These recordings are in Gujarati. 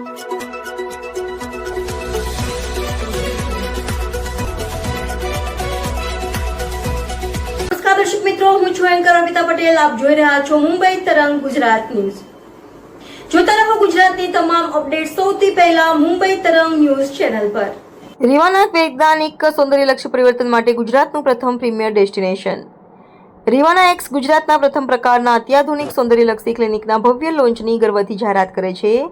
દર્શક મિત્રો, હું છું એન્કર અમિતા પટેલ. આપ જોઈ રહ્યા છો મુંબઈ તરંગ ગુજરાત ન્યૂઝ. જોતા રહો ગુજરાતની તમામ અપડેટ સૌથી પહેલા મુંબઈ તરંગ ન્યૂઝ ચેનલ પર. રીવાના વૈજ્ઞાનિક સૌંદર્યલક્ષી પરિવર્તન માટે ગુજરાતનું પ્રથમ પ્રીમિયર ડેસ્ટિનેશન. રીવાના એક્સ ગુજરાતના પ્રથમ પ્રકારના અત્યાધુનિક સૌંદર્યલક્ષી ક્લિનિકના ભવ્ય લોન્ચની ગર્વથી જાહેરાત કરે છે.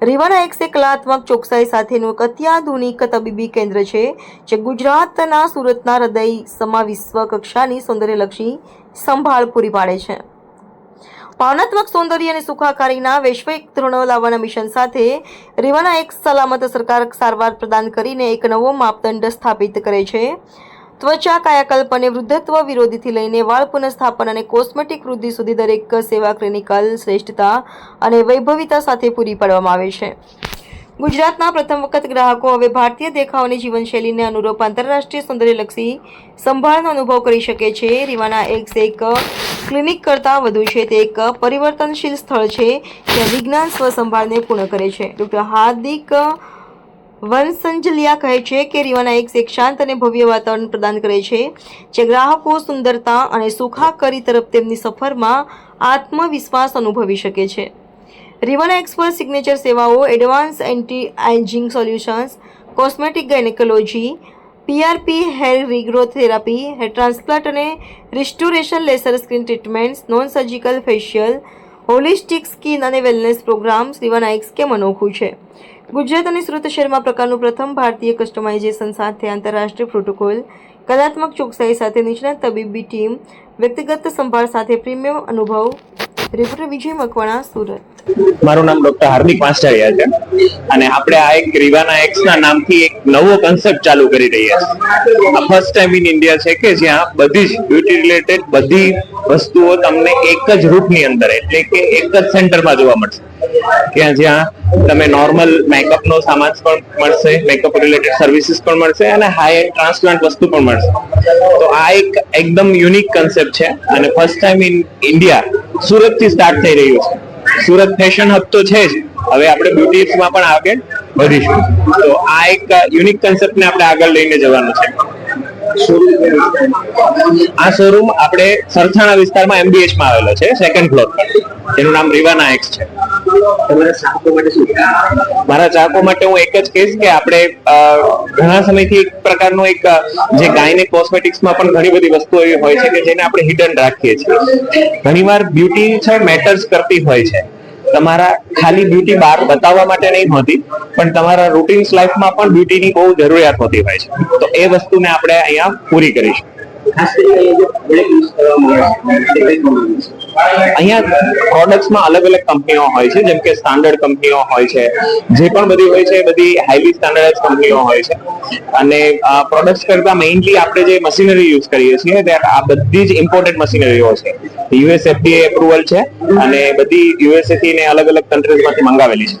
રીવાના એક કલાત્મક ચોકસાઈ સાથેનું એક અત્યાધુનિક તબીબી કેન્દ્ર છે, જે ગુજરાતના સુરતના હૃદય સમા વિશ્વ કક્ષાની સૌંદર્યલક્ષી સંભાળ પૂરી પાડે છે. ભાવનાત્મક સૌંદર્ય અને સુખાકારીના વૈશ્વિક ધોરણો લાવવાના મિશન સાથે રીવાના એક સલામત સરકાર સારવાર પ્રદાન કરીને એક નવો માપદંડ સ્થાપિત કરે છે. ત્વચા કાયાકલ્પ અને વૃદ્ધત્વ વિરોધીથી લઈને વાળ પુનઃસ્થાપન અને કોસ્મેટિક વૃદ્ધિ સુધી દરેક સેવા ક્લિનિકલ શ્રેષ્ઠતા અને વૈભવીતા સાથે પૂરી પાડવામાં આવે છે. ગુજરાતના પ્રથમ વખત ગ્રાહકો હવે ભારતીય દેખાવ અને જીવનશૈલીને અનુરૂપ આંતરરાષ્ટ્રીય સૌંદર્યલક્ષી સંભાળનો અનુભવ કરી શકે છે. રીવાના એક્સ એક ક્લિનિક કરતાં વધુ છે. તે એક પરિવર્તનશીલ સ્થળ છે જ્યાં વિજ્ઞાન સ્વસંભાળને પૂર્ણ કરે છે. ડૉક્ટર હાર્દિક વંસંજલિયા કહે છે કે રીવાના એક શાંત અને ભવ્ય વાતાવરણ પ્રદાન કરે છે, જે ગ્રાહકો સુંદરતા અને સુખાકારી તરફ તેમની સફરમાં આત્મવિશ્વાસ અનુભવી શકે છે. રીવાના એક્સપર્ટ સિગ્નેચર સેવાઓ, advance anti ageing solutions, cosmetic gynaecology PRP hair regrowth therapy, hair transplant અને restoration laser skin treatments, non surgical facial, holistic skin અને વેલનેસ પ્રોગ્રામ્સ રીવાના એક્સ કેમ અનોખું છે. ગુજરાત અને સુરત શહેરમાં પ્રકારનું પ્રથમ ભારતીય કસ્ટમાઇઝેશન સાથે આંતરરાષ્ટ્રીય પ્રોટોકોલ, કલાત્મક ચોકસાઈ સાથે નિષ્ણાત તબીબી ટીમ, વ્યક્તિગત સંભાળ સાથે પ્રીમિયમ અનુભવ, રિપોર્ટર વિજય મકવાણા, સુરત. મારું નામ ડોક્ટર હાર્દિક પાંચાળિયા છે અને આપણે આ એક રીવાના એક્સ ના નામથી એક નવો કન્સેપ્ટ ચાલુ કરી રહ્યા છીએ. આ ફર્સ્ટ ટાઈમ ઇન ઇન્ડિયા છે કે જ્યાં બધી જ બ્યુટી રિલેટેડ બધી વસ્તુઓ તમને એક જ રૂટની અંદર એટલે કે એક જ સેન્ટરમાં જોવા મળશે. કે જ્યાં તમે નોર્મલ મેકઅપ નો સામાન પણ મળશે મેકઅપ રિલેટેડ સર્વિસીસ પણ મળશે અને હાઈ એન્ડ ટ્રાન્સપ્લાન્ટ વસ્તુ પણ મળશે. તો આ એક એકદમ યુનિક કન્સેપ્ટ છે અને ફર્સ્ટ ટાઈમ ઇન ઇન્ડિયા સુરતથી સ્ટાર્ટ થઈ રહ્યું છે. સુરત ફેશન હબ તો છે જ. હવે આપણે બ્યુટીમાં પણ આગળ વધીશું. તો આ એક યુનિક કન્સેપ્ટ ને આપણે આગળ લઈને જવાનું છે. આ શોરૂમ આપણે સરથાણા વિસ્તારમાં એમબીએચમાં આવેલો છે સેકન્ડ ફ્લોર પર. જેનું નામ રીવાના એક્સ છે. મારા ચાહકો માટે હું એક જ કહીશ કે આપણે ઘણા સમયથી એક પ્રકારનું એક જે ગાયને કોસ્મેટિક્સમાં પણ ઘણી બધી વસ્તુઓ એવી હોય છે કે જેને આપણે હિડન રાખીએ છીએ. ઘણીવાર બ્યુટી છે મેટર્સ કરતી હોય છે. તમારા ખાલી બ્યુટી બહાર બતાવવા માટે નહીં હોતી પણ તમારા રૂટીન્સ લાઈફમાં પણ બ્યુટીની બહુ જરૂરિયાત હોતી હોય છે. તો એ વસ્તુને આપણે અહીંયા પૂરી કરીશું. અહીંયા પ્રોડક્ટ્સમાં અલગ અલગ કંપનીઓ હોય છે, જેમ કે સ્ટાન્ડર્ડ કંપનીઓ હોય છે, જે પણ બધી હોય છે એ બધી હાઈલી સ્ટાન્ડર્ડ કંપનીઓ હોય છે. અને પ્રોડક્ટ્સ કરતા મેઇનલી આપણે જે મશીનરી યુઝ કરીએ છીએ, તે આ બધી જ ઇમ્પોર્ટેડ મશીનરીઓ છે. યુએસ એફડીએ એપ્રુવલ છે અને બધી યુએસએ ને અલગ અલગ કન્ટ્રીઝમાંથી મંગાવેલી છે.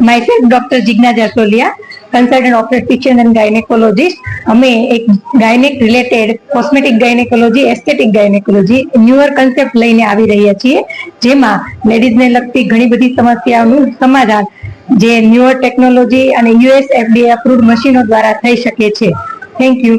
Myself Dr. Jigna Jasolia, obstetrician and gynaecologist અમે એક gynaec related cosmetic gynaecology aesthetic gynaecology newer concept લઈને આવી રહ્યા છીએ જેમાં લેડીઝને લગતી ઘણી બધી સમસ્યાઓનું સમાધાન જે ન્યુઅર ટેકનોલોજી અને યુએસ એફડીએ અપ્રુવડ મશીનો દ્વારા થઈ શકે છે થેન્ક યુ